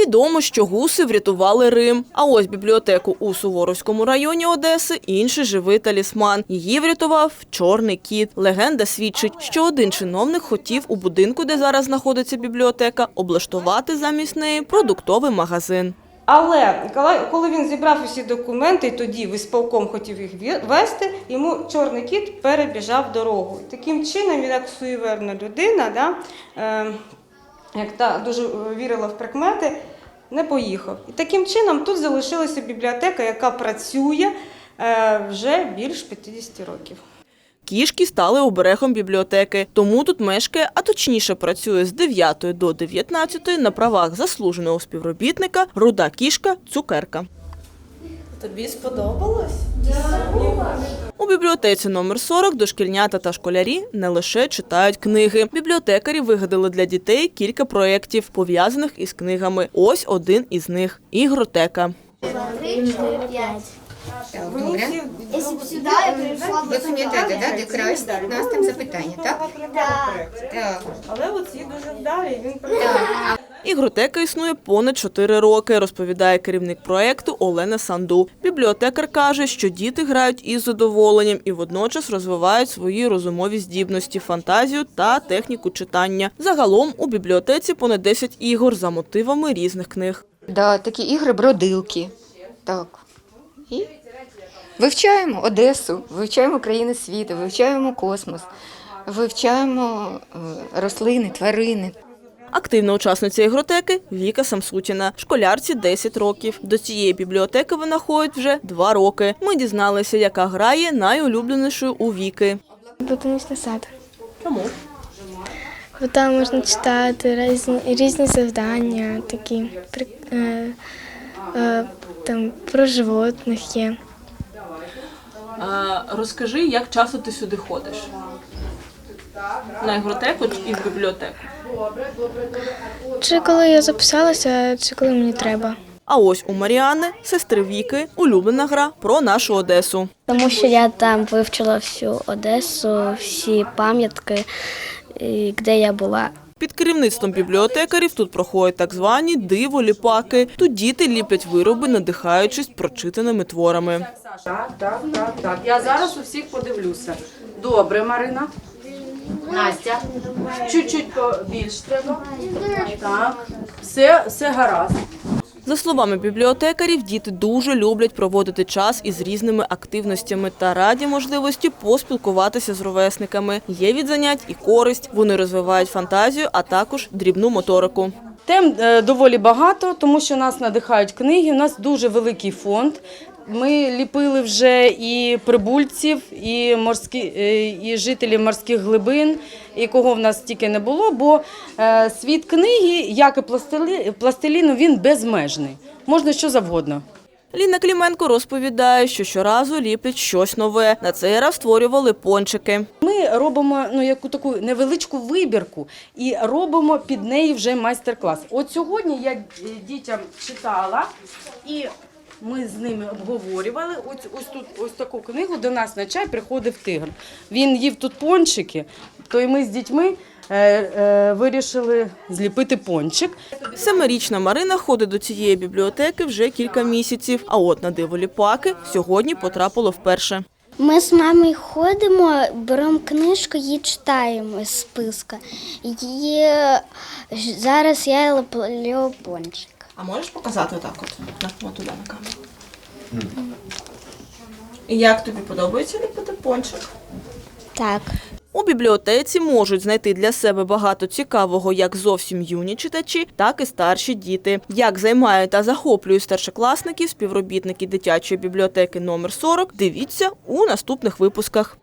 Відомо, що гуси врятували Рим. А ось бібліотеку у Суворовському районі Одеси інший живий талісман. Її врятував чорний кіт. Легенда свідчить, що один чиновник хотів у будинку, де зараз знаходиться бібліотека, облаштувати замість неї продуктовий магазин. Але коли- він зібрав усі документи, тоді висполком хотів їх вести, йому чорний кіт перебіжав дорогу. Таким чином, він як суєверна людина, да, е, як та дуже вірила в прикмети, не поїхав. І таким чином тут залишилася бібліотека, яка працює е, вже більш 50 років. Кішки стали оберегом бібліотеки, тому тут мешкає, а точніше працює з 9 до 19 на правах заслуженого співробітника руда кішка цукерка. Тобі сподобалось? У бібліотеці номер 40 дошкільнята та школярі не лише читають книги. Бібліотекарі вигадали для дітей кілька проєктів, пов'язаних із книгами. Ось один із них ігротека. Три, чотири, п'ять. Так, Вони добре. всі Якщо б сюди я прийшла Ви пам'ятаєте, да, де краще? У нас там запитання, так? Так. Але оці дуже вдалі. Він Ігротека існує понад 4 роки, розповідає керівник проєкту Олена Санду. Бібліотекар каже, що діти грають із задоволенням і водночас розвивають свої розумові здібності, фантазію та техніку читання. Загалом у бібліотеці понад 10 ігор за мотивами різних книг. Да, такі ігри бродилки. Так. І вивчаємо Одесу, вивчаємо країни світу, вивчаємо космос, вивчаємо е, рослини, тварини. Активна учасниця ігротеки Віка Самсутіна. Школярці 10 років. До цієї бібліотеки вона ходить вже 2 роки. Ми дізналися, яка гра є найулюбленішою у Віки. Ботанічний сад. Чому? Бо там можна читати різні, різні завдання, такі е, е, там про животних є. розкажи, як часто ти сюди ходиш? На ігротеку і в бібліотеку. Чи коли я записалася, чи коли мені треба. А ось у Маріани, сестри Віки, улюблена гра про нашу Одесу. Тому що я там вивчила всю Одесу, всі пам'ятки, де я була. Під керівництвом бібліотекарів тут проходять так звані диво-ліпаки. Тут діти ліплять вироби, надихаючись прочитаними творами. Так, так, так, так. Я зараз у всіх подивлюся. Добре, Марина. Настя. Чуть-чуть більш треба. Так. Все, все гаразд. За словами бібліотекарів, діти дуже люблять проводити час із різними активностями та раді можливості поспілкуватися з ровесниками. Є від занять і користь. Вони розвивають фантазію, а також дрібну моторику. Тем е, доволі багато, тому що нас надихають книги. У нас дуже великий фонд. Ми ліпили вже і прибульців, і морські, е, і жителів морських глибин, і кого в нас тільки не було, бо е, світ книги, як і пластилі- пластиліну, він безмежний. Можна що завгодно. Ліна Кліменко розповідає, що щоразу ліплять щось нове. На цей раз створювали пончики. Ми робимо ну, яку таку невеличку вибірку і робимо під неї вже майстер-клас. От сьогодні я е, дітям читала і ми з ними обговорювали. Ось, ось тут ось таку книгу до нас на чай приходив тигр. Він їв тут пончики, то і ми з дітьми е, е, вирішили зліпити пончик. Семирічна Марина ходить до цієї бібліотеки вже кілька місяців. А от на диво ліпаки сьогодні потрапило вперше. Ми з мамою ходимо, беремо книжку і читаємо з списка. І е, зараз я ліплю пончик. А можеш показати отак от? На туди на камеру. І як тобі подобається ліпити пончик? Так. У бібліотеці можуть знайти для себе багато цікавого як зовсім юні читачі, так і старші діти. Як займають та захоплюють старшокласників співробітники дитячої бібліотеки номер 40, дивіться у наступних випусках.